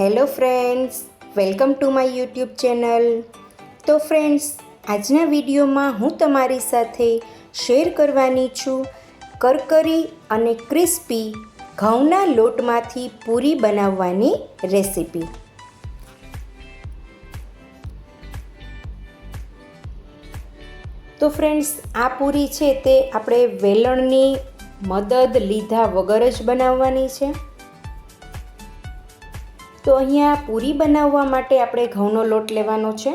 Hello friends welcome to my YouTube channel તો friends આજના વિડીયોમાં હું તમારી સાથે શેર કરવાની છું કરકરી અને ક્રિસ્પી ઘઉંના લોટમાંથી પૂરી બનાવવાની રેસીપી તો ફ્રેન્ડ્સ આ પૂરી છે તે આપણે વેલણની મદદ લીધા વગર જ બનાવવાની છે. તો અહીંયા પૂરી બનાવવા માટે આપણે ઘઉંનો લોટ લેવાનો છે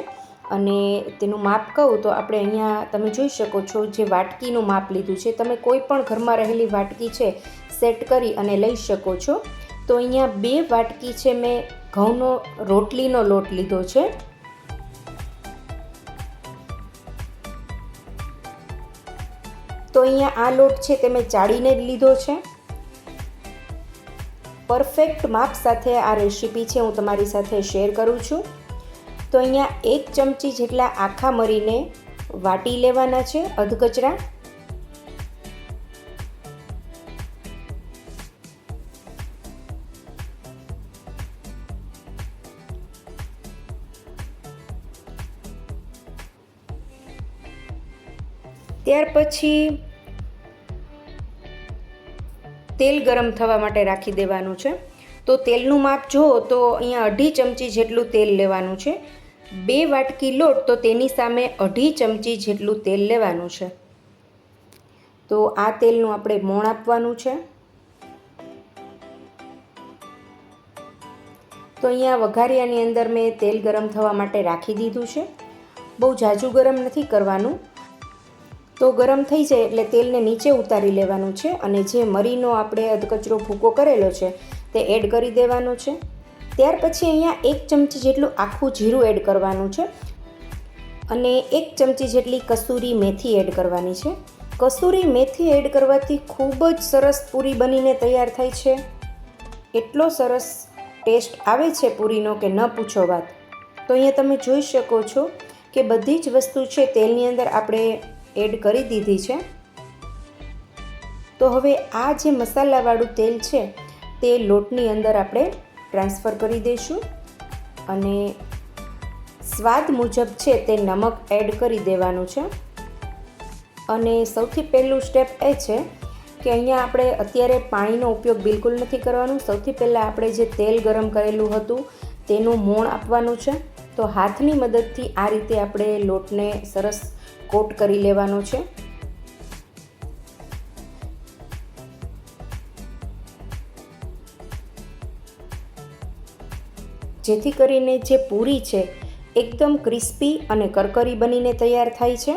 અને તેનું માપ કહું તો આપણે અહીંયા તમે જોઈ શકો છો જે વાટકીનું માપ લીધું છે. તમે કોઈ પણ ઘરમાં રહેલી વાટકી છે સેટ કરી અને લઈ શકો છો. તો અહીંયા બે વાટકી છે મેં ઘઉંનો, રોટલીનો લોટ લીધો છે. તો અહીંયા આ લોટ છે તે મેં ચાળીને જ લીધો છે. પરફેક્ટ માપ સાથે આ રેસીપી છે, હું તમારી સાથે શેર કરું છું. તો અહીંયા એક ચમચી જેટલા આખા મરીને વાટી લેવાના છે, અધકચરા. ત્યાર પછી તેલ ગરમ થવા માટે રાખી દેવાનું છે. તો તેલનું માપ જુઓ તો અહીંયા અઢી ચમચી જેટલું તેલ લેવાનું છે. બે વાટકી લોટ તો તેની સામે અઢી ચમચી જેટલું તેલ લેવાનું છે. તો આ તેલનું આપણે મોણ આપવાનું છે. તો અહીંયા વઘારિયાની અંદર મેં તેલ ગરમ થવા માટે રાખી દીધું છે. બહુ ઝાઝું ગરમ નથી કરવાનું. તો ગરમ થઈ જાય એટલે તેલને નીચે ઉતારી લેવાનું છે અને જે મરીનો આપણે અધકચરો ભૂકો કરેલો છે તે એડ કરી દેવાનો છે. ત્યાર પછી અહીંયા એક ચમચી જેટલું આખું જીરું એડ કરવાનું છે અને એક ચમચી જેટલી કસૂરી મેથી એડ કરવાની છે. કસૂરી મેથી એડ કરવાથી ખૂબ જ સરસ પૂરી બનીને તૈયાર થાય છે. એટલો સરસ ટેસ્ટ આવે છે પૂરીનો કે ન પૂછો વાત. તો અહીંયા તમે જોઈ શકો છો કે બધી જ વસ્તુ છે તેલની અંદર આપણે એડ કરી દીધી છે. તો હવે આ જે મસાલાવાળું તેલ છે, તે લોટની અંદર આપણે ટ્રાન્સફર કરી દઈશું અને સ્વાદ મુજબ છે તે નમક એડ કરી દેવાનું છે. અને સૌથી પહેલું સ્ટેપ એ છે કે અહીંયા આપણે અત્યારે પાણીનો ઉપયોગ બિલકુલ નથી કરવાનું. સૌથી પહેલાં આપણે જે તેલ ગરમ કરેલું હતું, તેનું મોણ આપવાનું છે. તો હાથની મદદથી આ રીતે આપણે લોટને સરસ કોટ કરી લેવાનો છે. જેથી કરીને જે પૂરી છે, એકદમ ક્રિસ્પી અને કરકરી બનીને તૈયાર થાય છે.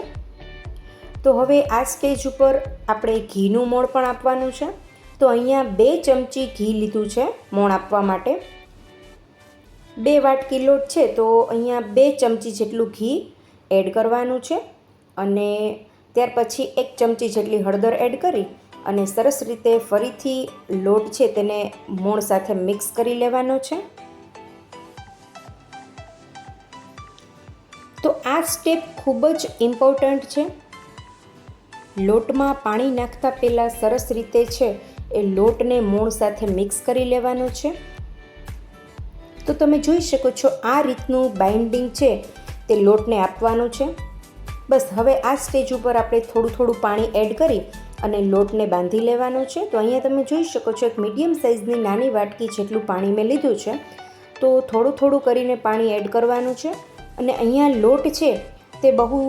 તો હવે આ સ્ટેજ ઉપર આપણે ઘીનું મોણ પણ આપવાનું છે. તો અહીંયા બે ચમચી ઘી લીધું છે, મોણ આપવા માટે. બે વાટકી લોટ છે, તો અહીંયા બે ચમચી જેટલું ઘી એડ કરવાનું છે. અને ત્યાર પછી એક ચમચી જેટલી હળદર એડ કરી અને સરસ રીતે ફરીથી લોટ છે તેને મોણ સાથે મિક્સ કરી લેવાનો છે. તો આ સ્ટેપ ખૂબ જ ઇમ્પોર્ટન્ટ છે. લોટમાં પાણી નાખતા પહેલાં સરસ રીતે છે એ લોટને મોણ સાથે મિક્સ કરી લેવાનો છે. તો તમે જોઈ શકો છો આ રીતનું બાઇન્ડિંગ છે તે લોટને આપવાનું છે. બસ હવે આ સ્ટેજ ઉપર આપણે થોડું થોડું પાણી એડ કરી અને લોટને બાંધી લેવાનો છે. તો અહીંયા તમે જોઈ શકો છો એક મીડિયમ સાઇઝની નાની વાટકી જેટલું પાણી મેં લીધું છે. તો થોડું થોડું કરીને પાણી એડ કરવાનું છે અને અહીંયા લોટ છે તે બહુ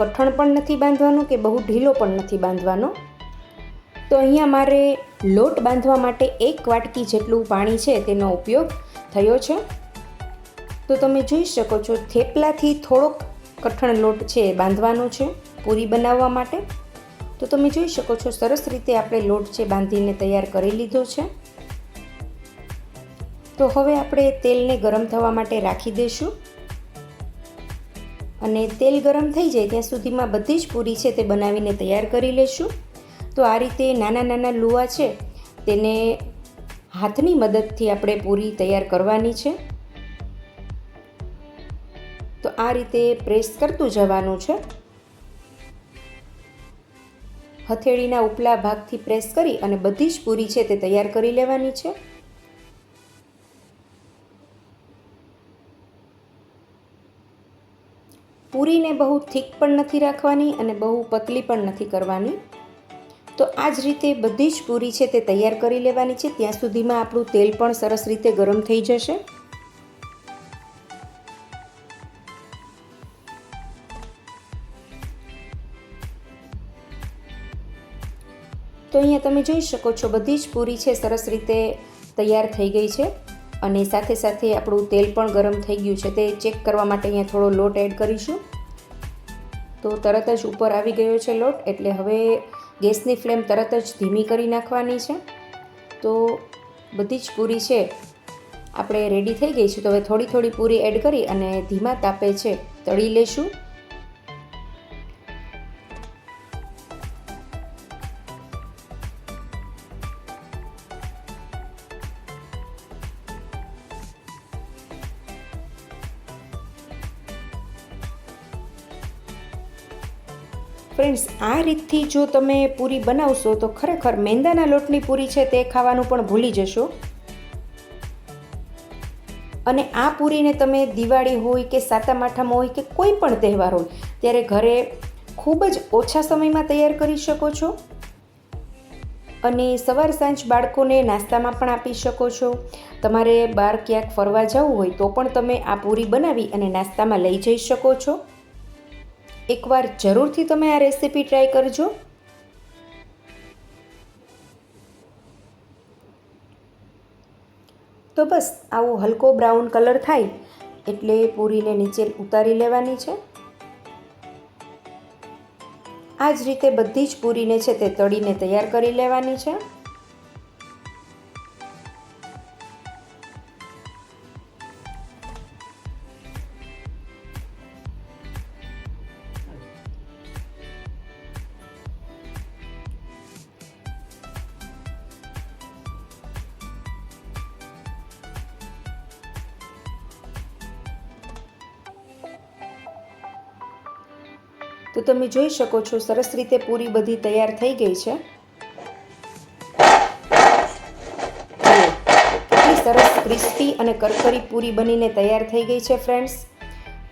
કઠણ પણ નથી બાંધવાનો કે બહુ ઢીલો પણ નથી બાંધવાનો. તો અહીંયા મારે લોટ બાંધવા માટે એક વાટકી જેટલું પાણી છે તેનો ઉપયોગ થયો છે. તો તમે જોઈ શકો છો થેપલાથી થોડોક કઠણ લોટ છે એ બાંધવાનો છે, પૂરી બનાવવા માટે. તો તમે જોઈ શકો છો, સરસ રીતે આપણે લોટ છે બાંધીને તૈયાર કરી લીધો છે. તો હવે આપણે તેલને ગરમ થવા માટે રાખી દઈશું. અને તેલ ગરમ થઈ જાય ત્યાં સુધીમાં બધી જ પૂરી છે તે બનાવીને તૈયાર કરી લઈશું તો આ રીતે નાના નાના લુવા છે, તેને હાથની મદદથી આપણે પૂરી તૈયાર કરવાની છે. તો આ રીતે પ્રેસ કરતું જવાનું છે. હથેળીના ઉપલા ભાગથી પ્રેસ કરી અને બધી જ પૂરી છે તે તૈયાર કરી લેવાની છે. પૂરીને બહુ થીક પણ નથી રાખવાની અને બહુ પતલી પણ નથી કરવાની. તો આ જ રીતે બધી જ પૂરી છે તે તૈયાર કરી લેવાની છે. ત્યાં સુધીમાં આપણું તેલ પણ સરસ રીતે ગરમ થઈ જશે. તો અહીંયા તમે જોઈ શકો છો બધી જ પૂરી છે, સરસ રીતે તૈયાર થઈ ગઈ છે. અને સાથે સાથે આપણું તેલ પણ ગરમ થઈ ગયું છે, તે ચેક કરવા માટે અહીંયા થોડો લોટ એડ કરીશું. તો તરત જ ઉપર આવી ગયો છે લોટ, એટલે હવે ગેસની ફ્લેમ તરત જ ધીમી કરી નાખવાની છે. તો બધી જ પૂરી છે, આપણે રેડી થઈ ગઈ છે. તો હવે થોડી થોડી પૂરી એડ કરી અને ધીમા તાપે છે, તળી લેશું. ફ્રેન્ડ્સ, આ રીતથી જો તમે પૂરી બનાવશો તો ખરેખર મેંદાના લોટની પૂરી છે તે ખાવાનું પણ ભૂલી જશો. અને આ પૂરીને તમે દિવાળી હોય કે સાતમ આઠમ હોય કે કોઈ પણ તહેવાર હોય, ત્યારે ઘરે ખૂબ જ ઓછા સમયમાં તૈયાર કરી શકો છો. અને સવાર સાંજ બાળકોને નાસ્તામાં પણ આપી શકો છો. તમારે બહાર ક્યાંક ફરવા જવું હોય તો પણ તમે આ પૂરી બનાવી અને નાસ્તામાં લઈ જઈ શકો છો. એકવાર જરૂરથી તમે આ રેસીપી ટ્રાય કરજો. તો બસ, આવો હલકો બ્રાઉન કલર થાય એટલે પૂરીને નીચે ઉતારી લેવાની છે. આ જ રીતે બધી જ પૂરીને છે તે તળીને તૈયાર કરી લેવાની છે. તો તમે જોઈ શકો છો, સરસ રીતે પૂરી બધી તૈયાર થઈ ગઈ છે. કેટલી સરસ ક્રિસ્પી અને કરકરી પૂરી બનીને તૈયાર થઈ ગઈ છે ફ્રેન્ડ્સ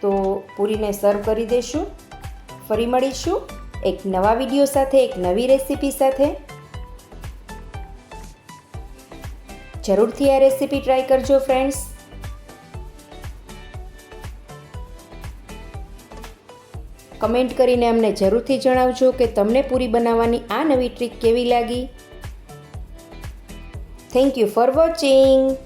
તો પૂરીને સર્વ કરી દઈશું. ફરી મળીશું એક નવા વીડિયો સાથે, એક નવી રેસીપી સાથે. જરૂરથી આ રેસીપી ટ્રાય કરજો ફ્રેન્ડ્સ કમેન્ટ કરીને અમને જરૂરથી જણાવજો કે તમને પૂરી બનાવવાની આ નવી ટ્રીક કેવી લાગી. Thank you for watching